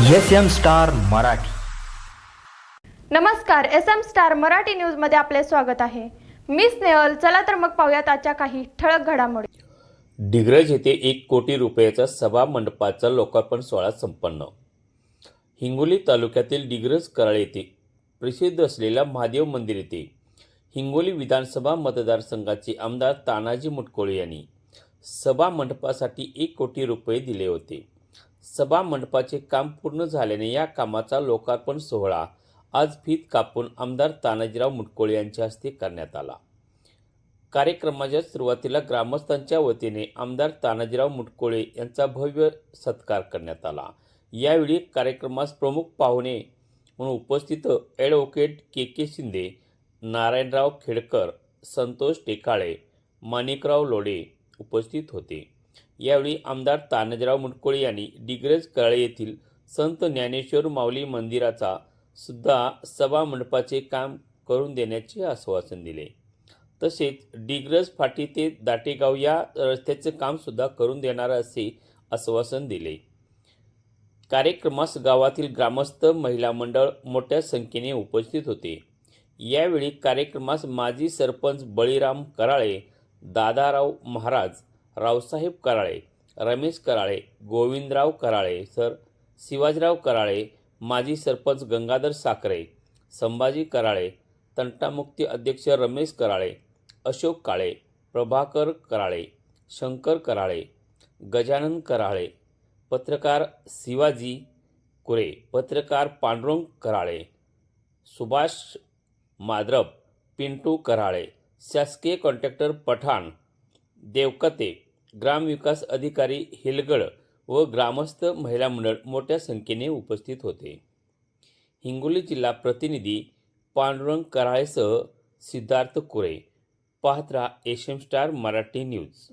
S M star Marathi. नमस्कार S M star Marathi न्यूजमध्ये आपले स्वागत आहे. मी स्नेहल चला तर मग पाहूयात आजच्या काही ठळक घडामोडी. डिग्रज येथे एक कोटी रुपयाचा सभा मंडपाचा लोकार्पण सोहळा संपन्न. हिंगोली तालुक्यातील डिग्रज कराळ येथे प्रसिद्ध असलेल्या महादेव मंदिर येथे हिंगोली विधानसभा मतदारसंघाचे आमदार तानाजी मुटकोळे यांनी सभा मंडपासाठी एक कोटी रुपये दिले होते. सभा मंडपाचे काम पूर्ण झाल्याने या कामाचा लोकार्पण सोहळा. आज फीत कापून आमदार तानाजीराव मुटकोळे यांच्या हस्ते करण्यात आला. कार्यक्रमाच्या सुरुवातीला ग्रामस्थांच्या वतीने आमदार तानाजीराव मुटकोळे यांचा भव्य सत्कार करण्यात आला. यावेळी कार्यक्रमास प्रमुख पाहुणे म्हणून उपस्थित advocate K K Shinde Narayanrao Khedkar Santosh Tekale Manikrao Lode उपस्थित होते. यावेळी आमदार तानाजीराव मुटकोळे यांनी डिग्रज कळे येथील संत ज्ञानेश्वर माऊली मंदिराचा सुद्धा सभा मंडपाचे काम करून देण्याचे आश्वासन दिले. तसेच डिग्रज फाटी ते दाटेगाव या रस्त्याचे कामसुद्धा करून देणार असे आश्वासन दिले. कार्यक्रमास गावातील ग्रामस्थ महिला मंडळ मोठ्या संख्येने उपस्थित होते. यावेळी कार्यक्रमास माजी सरपंच बळीराम कराळे दादाराव महाराज रावसाहेब कराळे रमेश कराळे गोविंदराव कराळे सर शिवाजीराव कराळे माजी सरपंच गंगाधर साखरे संभाजी कराळे तंटामुक्ती अध्यक्ष रमेश कराळे अशोक काळे प्रभाकर कराळे शंकर कराळे गजानन कराळे पत्रकार शिवाजी कुरे पत्रकार पांडुरंग कराळे सुभाष माद्रब पिंटू कराळे शासकीय कॉन्ट्रॅक्टर पठाण देवकते ग्रामविकास अधिकारी हिलगड व ग्रामस्थ महिला मंडळ मोठ्या संख्येने उपस्थित होते. हिंगोली जिल्हा प्रतिनिधी पांडुरंग कराळेसह सिद्धार्थ कुरे. पाहत राहा S M star Marathi news.